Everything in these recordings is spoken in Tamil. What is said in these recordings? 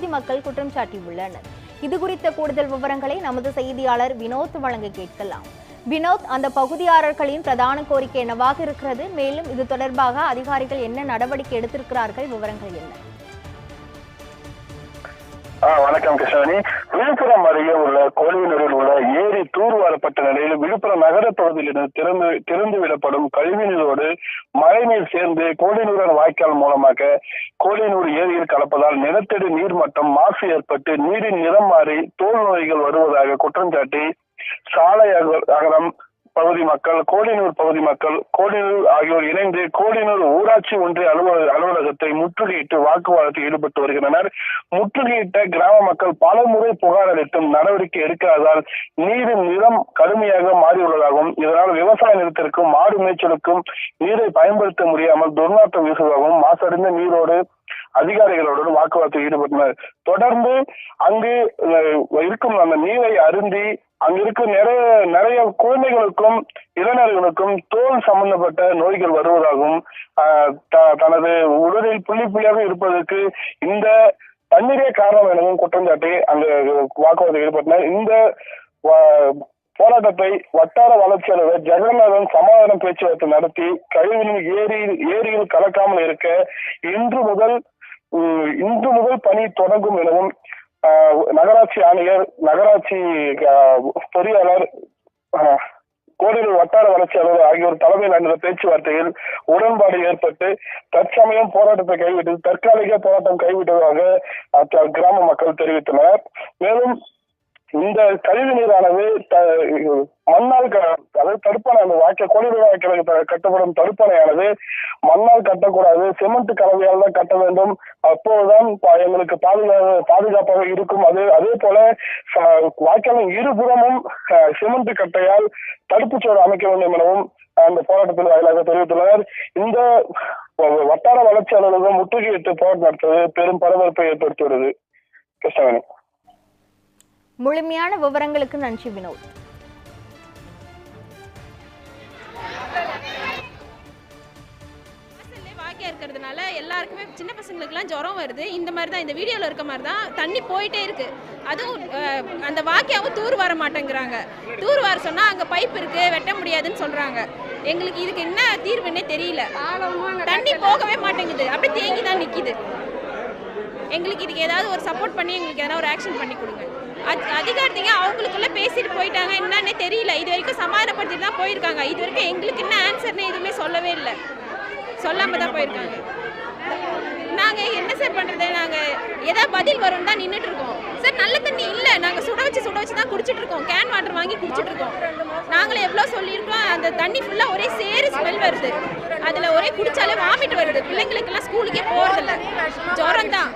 அப்பகுதி மக்கள் குற்றம் சாட்டியுள்ளனர். இது குறித்த கூடுதல் விவரங்களை நமது செய்தியாளர் வினோத் வழங்க கேட்கலாம். வினோத் அந்த பகுதியாளர்களின் பிரதான கோரிக்கை என்னவாக இருக்கிறது? மேலும் இது தொடர்பாக அதிகாரிகள் என்ன நடவடிக்கை எடுத்திருக்கிறார்கள்? விவரங்கள் என்ன? வணக்கம் கிருஷ்ணாணி விழுப்புரம் அருகே உள்ள கோழியனூரில் உள்ள ஏரி தூர்வாரப்பட்ட நிலையில் விழுப்புரம் நகர பகுதியிலிருந்து திறந்து திறந்து விடப்படும் கழிவுநீரோடு மழைநீர் சேர்ந்து கோழினூரன் வாய்க்கால் மூலமாக கோழினூர் ஏரியில் கலப்பதால் நிலத்தடி நீர்மட்டம் மாசு ஏற்பட்டு நீரின் நிறம் மாறி தோல் நோய்கள் வருவதாக குற்றம் சாட்டி சாலை அக- அகலம் பகுதி மக்கள் கோடினூர் பகுதி மக்கள் கோடினூர் ஆகியோர் இணைந்து கோடினூர் ஊராட்சி ஒன்றிய அலுவலக அலுவலகத்தை முற்றுகையிட்டு வாக்குவாதத்தில் ஈடுபட்டு வருகின்றனர். முற்றுகையிட்ட கிராம மக்கள் பல முறை புகார் அளித்தும் நடவடிக்கை எடுக்காததால் நீரின் நிறம் கடுமையாக மாறியுள்ளதாகவும் இதனால் விவசாய நிலத்திற்கும் மாடு மேய்ச்சலுக்கும் நீரை பயன்படுத்த முடியாமல் துர்நாற்றம் வீசுவதாகவும் மாசடைந்த நீரோடு அதிகாரிகளோடு வாக்குவாதத்தில் ஈடுபட்டனர். தொடர்ந்து அங்கு அஹ், இருக்கும் அந்த நீரை அருந்தி அங்க இருக்கும் நிறைய நிறைய குழந்தைகளுக்கும் இளைஞர்களுக்கும் தோல் சம்பந்தப்பட்ட நோய்கள் வருவதாகவும் ஆஹ், த- தனது உடலில் புள்ளி புள்ளியாக இருப்பதற்கு இந்த தண்ணீரே காரணம் எனவும் குற்றம் சாட்டி அங்க வாக்குவாதம் ஈடுபட்டனர். இந்த போராட்டத்தை வட்டார வளர்ச்சி ஜெகநாதன் சமாதான பேச்சுவார்த்தை நடத்தி கழிவுநீர் ஏரி ஏரியில் கலக்காமல் இருக்க இன்று முதல் இன்று முதல் பணி தொடங்கும் எனவும் நகராட்சி ஆணையர் நகராட்சி பொறியாளர் ஆஹ், கோடியூர் வட்டார வளர்ச்சி அலுவலர் ஆகியோர் தலைமையில் நடந்த பேச்சுவார்த்தையில் உடன்பாடு ஏற்பட்டு தற்சமயம் போராட்டத்தை கைவிட்டு தற்காலிக போராட்டம் கைவிட்டதாக கிராம மக்கள் தெரிவித்தனர் மேலும் இந்த கழிவு நீரானது த- மண்ணால் க- அதாவது தடுப்பணை அந்த வாய்க்க கோழிகள் கட்டப்படும் தடுப்பணையானது மண்ணால் கட்டக்கூடாது. சிமெண்ட் கலவையால் தான் கட்ட வேண்டும். அப்போதுதான் பா- எங்களுக்கு பாதுகாப்பு பாதுகாப்பாக இருக்கும். அது அதே போல வாய்க்காலின் இருபுறமும் சிமெண்ட் கட்டையால் தடுப்புச் சுவர் அமைக்க வேண்டும் எனவும் அந்த போராட்டத்தில் வாயிலாக தெரிவித்துள்ளனர். இந்த வட்டார வளர்ச்சி அலுவலகம் முற்றுகையிட்டு போராட்டம் நடத்துவது பெரும் பரபரப்பை ஏற்படுத்தி வருது. கிருஷ்ணவேணி. முழுமையான விவரங்களுக்கு நன்றி வினோத். இருக்கிறதுனால எல்லாருக்குமே சின்ன பசங்களுக்குலாம் ஜுரம் வருது. இந்த மாதிரி தான் இந்த வீடியோவில் இருக்க மாதிரி தான் தண்ணி போயிட்டே இருக்கு. அதுவும் அந்த வாக்கியாவும் தூர் வர மாட்டேங்கிறாங்க. தூர் வர சொன்னால் அங்கே பைப் இருக்கு வெட்ட முடியாதுன்னு சொல்கிறாங்க எங்களுக்கு இதுக்கு என்ன தீர்வுன்னே தெரியல. தண்ணி போகவே மாட்டேங்குது. அப்படியே தேங்கி தான் நிற்கிது எங்களுக்கு இதுக்கு ஏதாவது ஒரு சப்போர்ட் பண்ணி எங்களுக்கு ஏதாவது ஒரு ஆக்ஷன் பண்ணி கொடுங்க. அத் அதிகாரத்திங்க அவங்களுக்குள்ள பேசிட்டு போயிட்டாங்க. என்னன்னே தெரியல. இது வரைக்கும் சமாதானப்படுத்திட்டு தான் போயிருக்காங்க. இது வரைக்கும் எங்களுக்கு என்ன ஆன்சர்னு எதுவுமே சொல்லவே இல்லை. சொல்லாம தான் போயிருக்காங்க. நாங்க என்ன சார் பண்றது? நாங்க ஏதாவது பதில் வரும் தான் நின்றுட்டு இருக்கோம். சார் நல்ல தண்ணி இல்ல. நாங்க சுட வச்சு சுட வச்சு தான் குடிச்சிட்டு இருக்கோம். கேன் வாட்டர் வாங்கி குடிச்சிட்டு இருக்கோம். நாங்களே எவ்வளோ சொல்லியிருக்கோம் அந்த தண்ணி ஃபுல்லா ஒரே சேரு ஸ்மெல் வருது. அதுல ஒரே குடிச்சாலே வாமிட் வருது. பிள்ளைங்களுக்கெல்லாம் ஸ்கூலுக்கே போகிறதில்ல ஜுரம் தான்.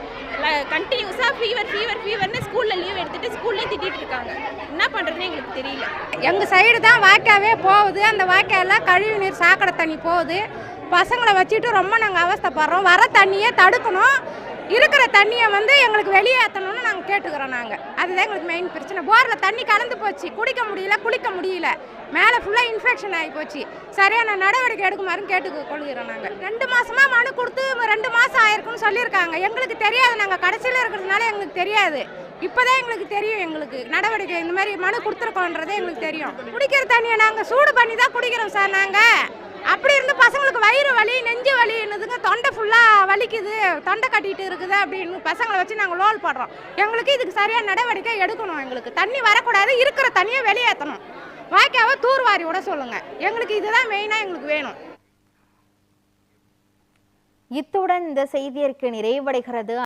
கண்டினியூஸா ஃபீவர் ஃபீவர் ஃபீவர்னு ஸ்கூல்ல லீவ் எடுத்துட்டு ஸ்கூல்லேயே திட்டிட்டு இருக்காங்க. என்ன பண்றதுன்னு எங்களுக்கு தெரியல. எங்கள் சைடு தான் வாய்க்காவே போகுது. அந்த வாய்க்கால கழிவு நீர் சாக்கடை தண்ணி போகுது. பசங்களை வச்சுட்டு ரொம்ப நாங்கள் அவஸ்தைப்படுறோம். வர தண்ணியை தடுக்கணும். இருக்கிற தண்ணியை வந்து எங்களுக்கு வெளியேற்றணும்னு நாங்கள் கேட்டுக்கிறோம் நாங்கள் அதுதான் எங்களுக்கு மெயின் பிரச்சனை. போரில் தண்ணி கலந்து போச்சு. குடிக்க முடியல குளிக்க முடியல. மேலே ஃபுல்லாக இன்ஃபெக்ஷன் ஆகி போச்சு. சரியான நடவடிக்கை எடுக்குமாறுன்னு கேட்டு கொள்கிறோம் நாங்கள் ரெண்டு மாதமாக மனு கொடுத்து ரெண்டு மாதம் ஆயிருக்குன்னு சொல்லியிருக்காங்க. எங்களுக்கு தெரியாது. நாங்கள் கடைசியில் இருக்கிறதுனால எங்களுக்கு தெரியாது. இப்போதான் எங்களுக்கு தெரியும் எங்களுக்கு. நடவடிக்கை இந்த மாதிரி மனு கொடுத்துருக்கோன்றதே எங்களுக்கு தெரியும். குடிக்கிற தண்ணியை நாங்கள் சூடு பண்ணி தான் குடிக்கிறோம் சார் நாங்கள் அப்படி இருந்து பசங்களுக்கு வயிறு வலி நெஞ்சு வலி என்னதுங்க? தொண்டை ஃபுல்லாக வலிக்குது. தொண்டை கட்டிட்டு இருக்குது அப்படின்னு பசங்களை வச்சு நாங்கள் லோல் போடுறோம். எங்களுக்கு இதுக்கு சரியான நடவடிக்கை எடுக்கணும் எங்களுக்கு. தண்ணி வரக்கூடாது. இருக்கிற தண்ணியை வெளியேற்றணும். வாய்க்காவை தூர்வாரி விட சொல்லுங்க. எங்களுக்கு இதுதான் மெயினாக எங்களுக்கு வேணும். இத்துடன் இந்த செய்தியிற்கு நிறைவடைகிறது.